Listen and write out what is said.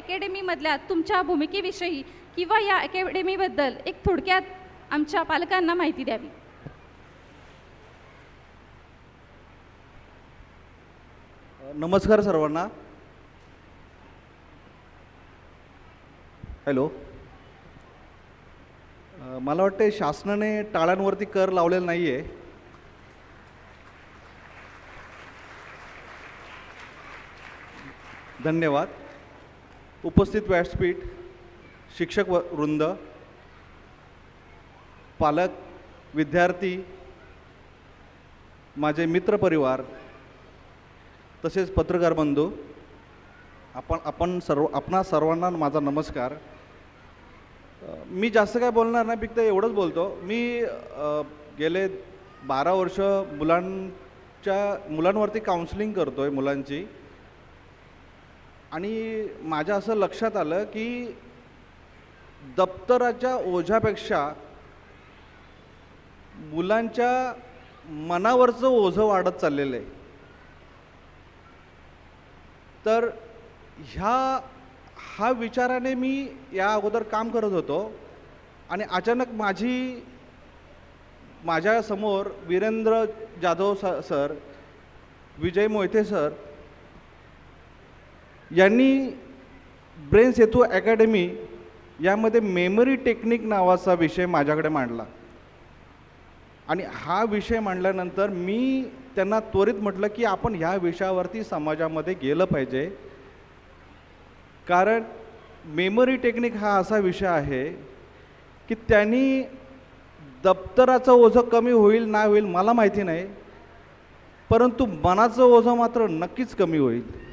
अकॅडमीमधल्या तुमच्या भूमिकेविषयी किंवा या अकॅडमीबद्दल एक थोडक्यात आमच्या पालकांना माहिती द्यावी. नमस्कार सर्वांना. हॅलो. मला वाटते शासनाने टाळ्यांवरती कर लावलेला नाही आहे धन्यवाद. उपस्थित व्यासपीठ शिक्षक वृंद पालक विद्यार्थी माझे मित्रपरिवार तसेच पत्रकार बंधू आपण आपण सर्व आपणा सर्वांना माझा नमस्कार. मी जास्त काय बोलणार नाही फक्त एवढंच बोलतो. मी गेले बारा वर्ष मुलांच्या मुलांवरती काउन्सिलिंग करतो आहे मुलांची. आणि माझ्या असं लक्षात आलं की दप्तराच्या ओझ्यापेक्षा मुलांच्या मनावरचं ओझं वाढत चाललेलं आहे. तर ह्या हा विचाराने मी या अगोदर काम करत होतो आणि अचानक माझी माझ्यासमोर वीरेंद्र जाधव स सर विजय मोहिते सर यांनी ब्रेन सेतू अकॅडमी यामध्ये मेमरी टेक्निक नावाचा विषय माझ्याकडे मांडला. आणि हा विषय मांडल्यानंतर मी त्यांना त्वरित म्हटलं की आपण ह्या विषयावरती समाजामध्ये गेलं पाहिजे. कारण मेमरी टेक्निक हा असा विषय आहे की त्यांनी दप्तराचं ओझं कमी होईल ना होईल मला माहिती नाही. परंतु मनाचं ओझं मात्र नक्कीच कमी होईल.